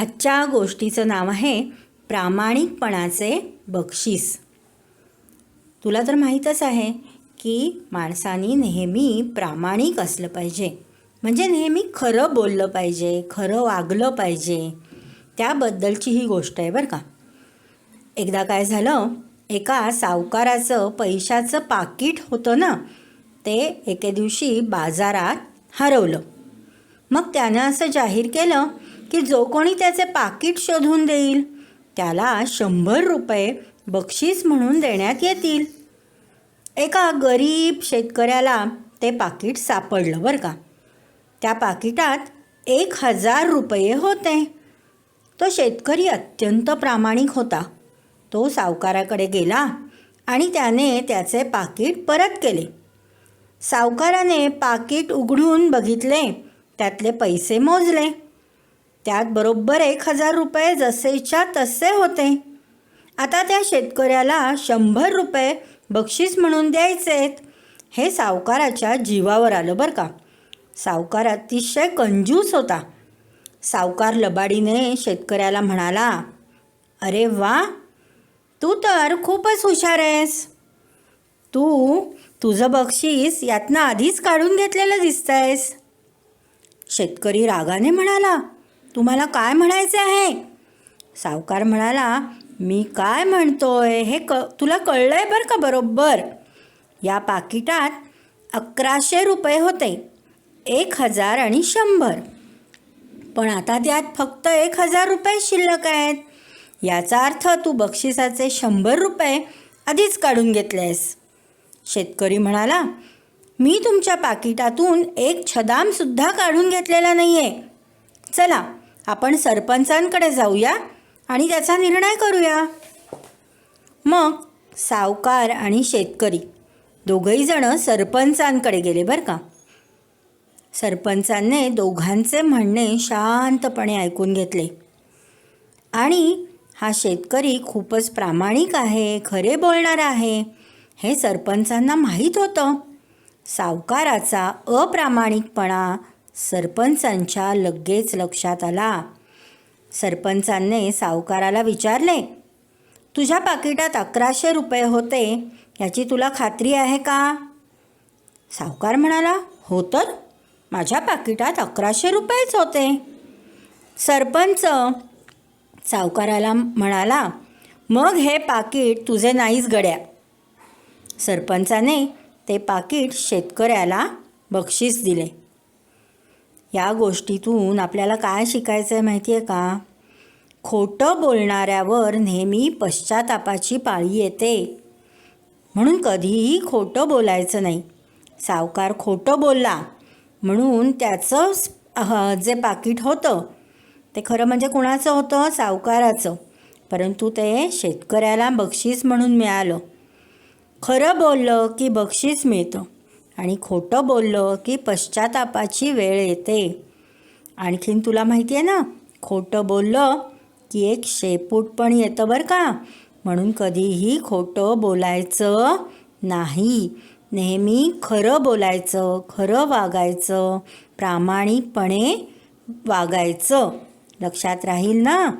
आजच्या गोष्टीचं नाव आहे प्रामाणिकपणाचे बक्षीस. तुला तर माहीतच आहे की माणसानी नेहमी प्रामाणिक असलं पाहिजे. म्हणजे नेहमी खरं बोललं पाहिजे खरं वागलं पाहिजे. त्याबद्दलची ही गोष्ट आहे बरं का. एकदा काय झालं एका सावकाराचं पैशाचं पाकिट होतं ना ते एके दिवशी बाजारात हरवलं. मग त्यानं असं जाहीर केलं की जो कोणी त्याचे पाकिट शोधून देईल त्याला शंभर रुपये बक्षीस म्हणून देण्यात येतील. एका गरीब शेतकऱ्याला ते पाकिट सापडलं बरं का. त्या पाकिटात एक हजार रुपये होते. तो शेतकरी अत्यंत प्रामाणिक होता. तो सावकाराकडे गेला आणि त्याने त्याचे पाकिट परत केले. सावकाराने पाकिट उघडून बघितले त्यातले पैसे मोजले. त्यात बरोबर एक हजार रुपये जसेच्या तसे होते. आता त्या शेतकऱ्याला शंभर रुपये बक्षीस म्हणून द्यायचेत. हे सावकाराच्या जीवावर आलं बरं का. सावकार अतिशय कंजूस होता. सावकार लबाडीने शेतकऱ्याला म्हणाला अरे वा तू तर खूपच हुशार आहेस. तू तुझं बक्षीस यातनं आधीच काढून घेतलेलं दिसतंयस. शेतकरी रागाने म्हणाला तुम्हाला काय म्हणायचे आहे? सावकार म्हणाला मी काय म्हणतोय? हे क तुला कळलंय बरं का बरोबर? या पाकिटात अकराशे रुपये होते एक हजार आणि शंभर. पण आता त्यात फक्त एक हजार रुपये शिल्लक आहेत. याचा अर्थ तू बक्षिसाचे शंभर रुपये आधीच काढून घेतलेस. शेतकरी म्हणाला मी तुमच्या पाकिटातून एक छदामसुद्धा काढून घेतलेला नाही आहे चला आपण सरपंचांकडे जाऊया आणि त्याचा निर्णय करूया. मग सावकार आणि शेतकरी दोघंहीजणं सरपंचांकडे गेले बरं का? सरपंचांनी दोघांचे म्हणणे शांतपणे ऐकून घेतले. आणि हा शेतकरी खूपच प्रामाणिक आहे खरे बोलणार आहे हे सरपंचांना माहीत होतं. सावकाराचा अप्रामाणिकपणा सरपंचांच्या लगेच लक्षात आला. सरपंचांनी सावकाराला विचारले तुझ्या पाकिटात अकराशे रुपये होते याची तुला खात्री आहे का? सावकार म्हणाला हो तर माझ्या पाकिटात अकराशे रुपयेच होते. सरपंच सावकाराला म्हणाला मग हे पाकिट तुझे नाहीच गड्या. सरपंचाने ते पाकिट शेतकऱ्याला बक्षीस दिले. या गोष्टीतून आपल्याला काय शिकायचं आहे माहिती आहे का? खोटं बोलणाऱ्यावर नेहमी पश्चातापाची पाळी येते. म्हणून कधीही खोटं बोलायचं नाही. सावकार खोटं बोलला म्हणून त्याचं जे पाकिट होतं ते खरं म्हणजे कुणाचं होतं? सावकाराचं. परंतु ते शेतकऱ्याला बक्षीस म्हणून मिळालं. खरं बोललं की बक्षीस मिळतं. आणि खोटं बोललं की पश्चातापाची वेळ येते. आणखीन तुला माहिती आहे ना खोटं बोललं की एक शेपूट पण येतं बरं का? म्हणून कधीही खोटं बोलायचं नाही. नेहमी खरं बोलायचं खरं वागायचं प्रामाणिकपणे वागायचं. लक्षात राहील ना?